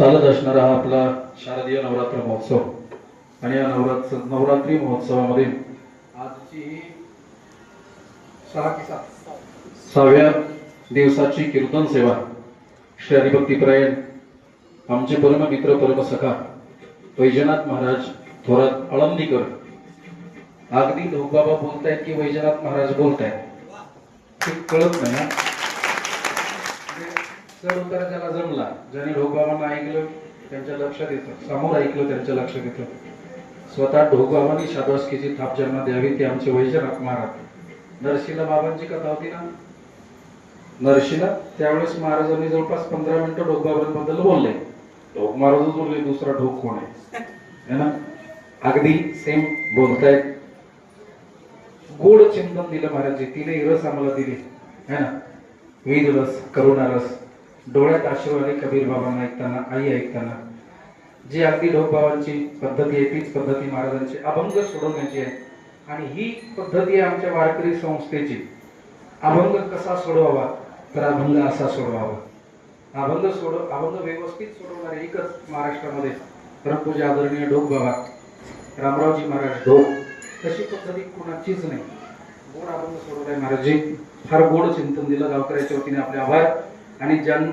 चालत असणारा हा आपला शारदीय नवरात्र महोत्सव. आणि या नवरात्र नवरात्री महोत्सवामध्ये आजची सहा की सात सहाव्या दिवसाची कीर्तन सेवा. श्री हरिभक्तीपरायण आमचे परममित्र परमसखा वैजनाथ महाराज थोरात आळंदीकर अगदी ढोकबाबा बोलतायत की वैजनाथ महाराज बोलतायत? ते कळत नाही हा. चढ उतार जमला. ज्याने ढोकबाबांना ऐकलं त्यांच्या लक्षात येतं. समोर ऐकलं त्यांच्या लक्षात येतं. स्वतः ढोकबाबांनी शाबासकीची थाप ज्यांना द्यावी ते आमचे वैजनाथ महाराज. नरशिला बाबांची कथा होती ना? नरशिला त्यावेळेस महाराजांनी जवळपास पंधरा मिनिटं ढोकबाबांबद्दल बोलले. ढोक महाराजच बोलले दुसरा ढोक कोण आहे? ना? अगदी सेम बोलतायत. गोड चिंतन दिलं महाराज तिने रस आम्हाला दिली. है ना? वीर रस करुणा रस. डोळ्यात आश्रू आले कबीर बाबांना ऐकताना आई ऐकताना. जी अगदी ढोकबाबांची पद्धती आहे तीच पद्धती महाराजांची अभंग सोडवण्याची आहे. आणि ही पद्धती आहे आमच्या वारकरी संस्थेची. अभंग कसा सोडवावा? तर अभंग असा सोडवावा. अभंग सोड अभंग व्यवस्थित सोडवणारे एकच महाराष्ट्रामध्ये परमपूजा आदरणीय ढोक बाबा रामरावजी महाराज डोक तशी पद्धती कुणाचीच नाही. गोड अभंग सोडवलाय महाराजजी. फार गोड चिंतन दिलं गावकऱ्याच्या वतीने आपले आभार. आणि जन